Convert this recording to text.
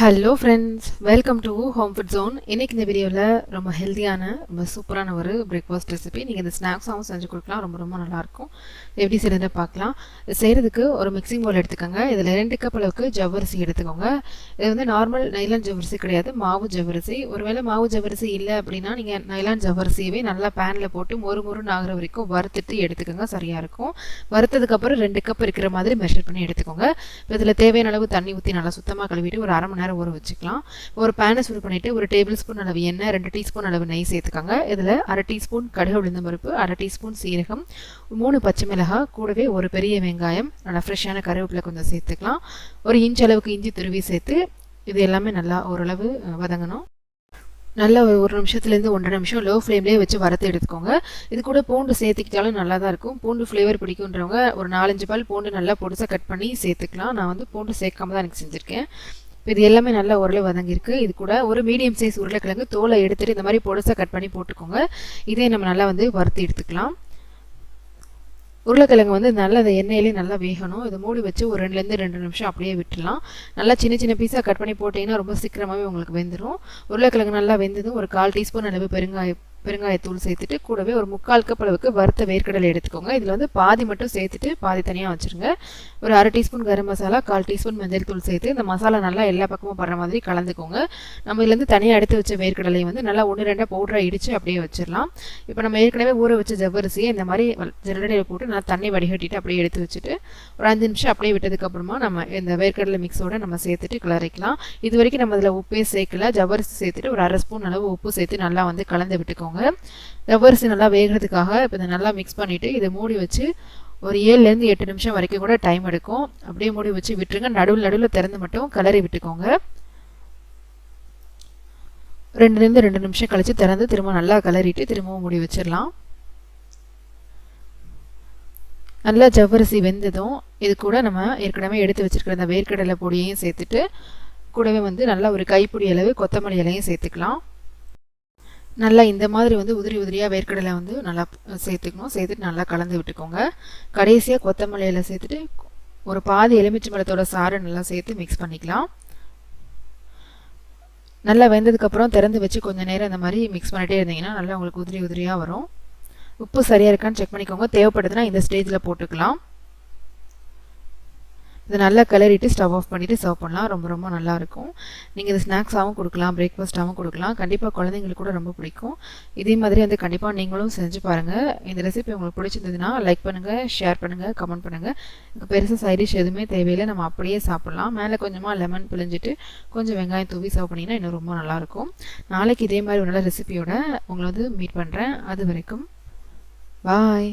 Hello friends welcome to home food zone இன்னைக்கு இந்த வீடியோவில் ரொம்ப ஹெல்த்தியான ரொம்ப சூப்பரான ஒரு பிரேக்ஃபாஸ்ட் ரெசிபி நீங்கள் இந்த ஸ்நாக்ஸாகவும் செஞ்சு கொடுக்கலாம். ரொம்ப ரொம்ப நல்லாயிருக்கும். எப்படி செய்கிறத பார்க்கலாம். இது செய்கிறதுக்கு ஒரு மிக்சிங் பவுல் எடுத்துக்கோங்க. இதில் ரெண்டு கப் அளவுக்கு ஜவ்வரிசி எடுத்துக்கோங்க. இது வந்து நார்மல் நைலான் ஜவ்வரிசி கிடையாது. மாவு ஜவ்வரிசி. ஒருவேளை மாவு ஜவ்வரிசி இல்லை அப்படின்னா நீங்கள் நைலான் ஜவ்வரிசியவே நல்லா பேனில் போட்டு மொறு மொறுன்னு ஆகிற வரைக்கும் வறுத்துட்டு எடுத்துக்கோங்க. சரியாக இருக்கும். வறுத்ததுக்கப்புறம் ரெண்டு கப் இருக்கிற மாதிரி மெஷர் பண்ணி எடுத்துக்கோங்க. இதில் தேவையான அளவு தண்ணி ஊற்றி நல்லா சுத்தமாக கழுவிட்டு ஒரு அரை மணி நேரம் ஊற வச்சுக்கலாம். ஒரு பேனை சூடு பண்ணிவிட்டு ஒரு டேபிள் ஸ்பூன் அளவு எண்ணெய் ரெண்டு டீஸ்பூன் அளவு நெய் சேர்த்துக்காங்க. இதில் அரை டீஸ்பூன் கடுகு உளுந்த பருப்பு அரை டீஸ்பூன் சீரகம் மூணு பச்சை மிளகாய் கூடவே ஒரு பெரிய வெங்காயம் நல்லா ஃப்ரெஷ்ஷான கருவேப்பிலை கொஞ்சம் சேர்த்துக்கலாம். ஒரு இன்ச் அளவுக்கு இஞ்சி துருவி சேர்த்து இது எல்லாமே நல்லா ஓரளவு வதங்கணும். நல்லா ஒரு நிமிஷத்துலேருந்து ஒன்றரை நிமிஷம் லோ ஃப்ளேம்லேயே வச்சு வறுத்து எடுத்துக்கோங்க. இது கூட பூண்டு சேர்த்துக்கிட்டாலும் நல்லா தான் இருக்கும். பூண்டு ஃப்ளேவர் பிடிக்குன்றவங்க ஒரு நாலஞ்சு பால் பூண்டு நல்லா பொடிசாக கட் பண்ணி சேர்த்துக்கலாம். நான் வந்து பூண்டு சேர்க்காம தான் எனக்கு செஞ்சுருக்கேன். இது எல்லாமே நல்லா உருளை வதங்கியிருக்கு. இது கூட ஒரு மீடியம் சைஸ் உருளைக்கிழங்கு தோலை எடுத்துகிட்டு இந்த மாதிரி பொடுசாக கட் பண்ணி போட்டுக்கோங்க. இதே நம்ம நல்லா வந்து வறுத்து எடுத்துக்கலாம். உருளைக்கிழங்கு வந்து நல்லா அந்த எண்ணெயிலே நல்லா வேகணும். இதை மூடி வச்சு ஒரு ரெண்டுலேருந்து ரெண்டு நிமிஷம் அப்படியே விட்டுலாம் நல்லா சின்ன சின்ன பீஸாக கட் பண்ணி போட்டிங்கன்னா ரொம்ப சீக்கிரமாகவே உங்களுக்கு வெந்துடும் உருளைக்கிழங்கு நல்லா வெந்ததும் ஒரு கால் டீஸ்பூன் அளவு பெருங்காயம் பெருங்காயத்தூள் சேர்த்துட்டு கூடவே ஒரு முக்கால் கப் அளவுக்கு வறுத்த வேர்க்கடலை எடுத்துக்கோங்க. இதில் வந்து பாதி மட்டும் சேர்த்துட்டு பாதி தனியாக வச்சுருங்க. ஒரு அரை டீஸ்பூன் கரம் மசாலா கால் டீஸ்பூன் மஞ்சள் தூள் சேர்த்து இந்த மசாலா நல்லா எல்லா பக்கமும் படுற மாதிரி கலந்துக்கோங்க. நம்ம இதுலேருந்து தனியாக எடுத்து வச்ச வேர்க்கடலையும் வந்து நல்லா ஒன்று ரெண்டாக பவுடராக இடித்து அப்படியே வச்சிடலாம். இப்போ நம்ம ஏற்கனவே ஊற வச்ச ஜவ்வரிசியை இந்த மாதிரி ஜல்லடையில் போட்டு நல்லா தண்ணி வடிகட்டிட்டு அப்படியே எடுத்து வச்சுட்டு ஒரு அஞ்சு நிமிஷம் அப்படியே விட்டதுக்கப்புறமா நம்ம இந்த வேர்க்கடலை மிக்ஸோடு நம்ம சேர்த்துட்டு கிளறிக்கலாம். இது வரைக்கும் நம்ம இதில் உப்பே சேர்க்கல. ஜவ்வரிசி சேர்த்துட்டு ஒரு அரை ஸ்பூன் அளவு உப்பு சேர்த்து நல்லா வந்து கலந்து விட்டுக்கோங்க. வச்சுக்கோங்க ரவ்வரிசி நல்லா வேகிறதுக்காக இப்போ இதை நல்லா மிக்ஸ் பண்ணிவிட்டு இதை மூடி வச்சு ஒரு ஏழுலேருந்து எட்டு நிமிஷம் வரைக்கும் கூட டைம் எடுக்கும். அப்படியே மூடி வச்சு விட்டுருங்க. நடுவில் நடுவில் திறந்து மட்டும் கலரி விட்டுக்கோங்க. ரெண்டுலேருந்து ரெண்டு நிமிஷம் கழித்து திறந்து திரும்ப நல்லா கலரிட்டு திரும்பவும் மூடி வச்சிடலாம். நல்லா ஜவ்வரிசி வெந்ததும் இது கூட நம்ம ஏற்கனவே எடுத்து வச்சுருக்கிற அந்த வேர்க்கடலை பொடியையும் சேர்த்துட்டு கூடவே வந்து நல்லா ஒரு கைப்பிடி அளவு கொத்தமல்லி இலையும் சேர்த்துக்கலாம். நல்லா இந்த மாதிரி வந்து உதிரி உதிரியாக வேர்க்கடலை வந்து நல்லா சேர்த்துக்கணும். சேர்த்துட்டு நல்லா கலந்து விட்டுக்கோங்க. கடைசியாக கொத்தமல்லியில் சேர்த்துட்டு ஒரு பாதி எலுமிச்சை மரத்தோட சாறை நல்லா சேர்த்து மிக்ஸ் பண்ணிக்கலாம். நல்லா வெந்ததுக்கப்புறம் திறந்து வச்சு கொஞ்சம் நேரம் இந்த மாதிரி மிக்ஸ் பண்ணிகிட்டே இருந்தீங்கன்னா நல்லா உங்களுக்கு உதிரி உதிரியாக வரும். உப்பு சரியாக இருக்கான்னு செக் பண்ணிக்கோங்க. தேவைப்படுதுன்னா இந்த ஸ்டேஜில் போட்டுக்கலாம். இதை நல்லா கிளறிட்டு ஸ்டவ் ஆஃப் பண்ணிவிட்டு சர்வ் பண்ணலாம். ரொம்ப ரொம்ப நல்லாயிருக்கும். நீங்கள் இது ஸ்நாக்ஸாகவும் கொடுக்கலாம் பிரேக்ஃபாஸ்ட்டாகவும் கொடுக்கலாம். கண்டிப்பாக குழந்தைங்களுக்கு கூட ரொம்ப பிடிக்கும். இதே மாதிரி வந்து கண்டிப்பாக நீங்களும் செஞ்சு பாருங்கள் இந்த ரெசிபி உங்களுக்கு பிடிச்சிருந்ததுன்னா லைக் பண்ணுங்கள் ஷேர் பண்ணுங்கள் கமெண்ட் பண்ணுங்கள் இங்கே பெருசாக சைடிஷ் எதுவுமே தேவையில்லை. நம்ம அப்படியே சாப்பிட்லாம். மேலே கொஞ்சமாக லெமன் பிழிஞ்சிட்டு கொஞ்சம் வெங்காயம் தூவி சர்வ் பண்ணிங்கன்னா இன்னும் ரொம்ப நல்லாயிருக்கும். நாளைக்கு இதே மாதிரி ஒரு நல்ல ரெசிபியோட உங்களை வந்து மீட் பண்ணுறேன் அது வரைக்கும் பாய்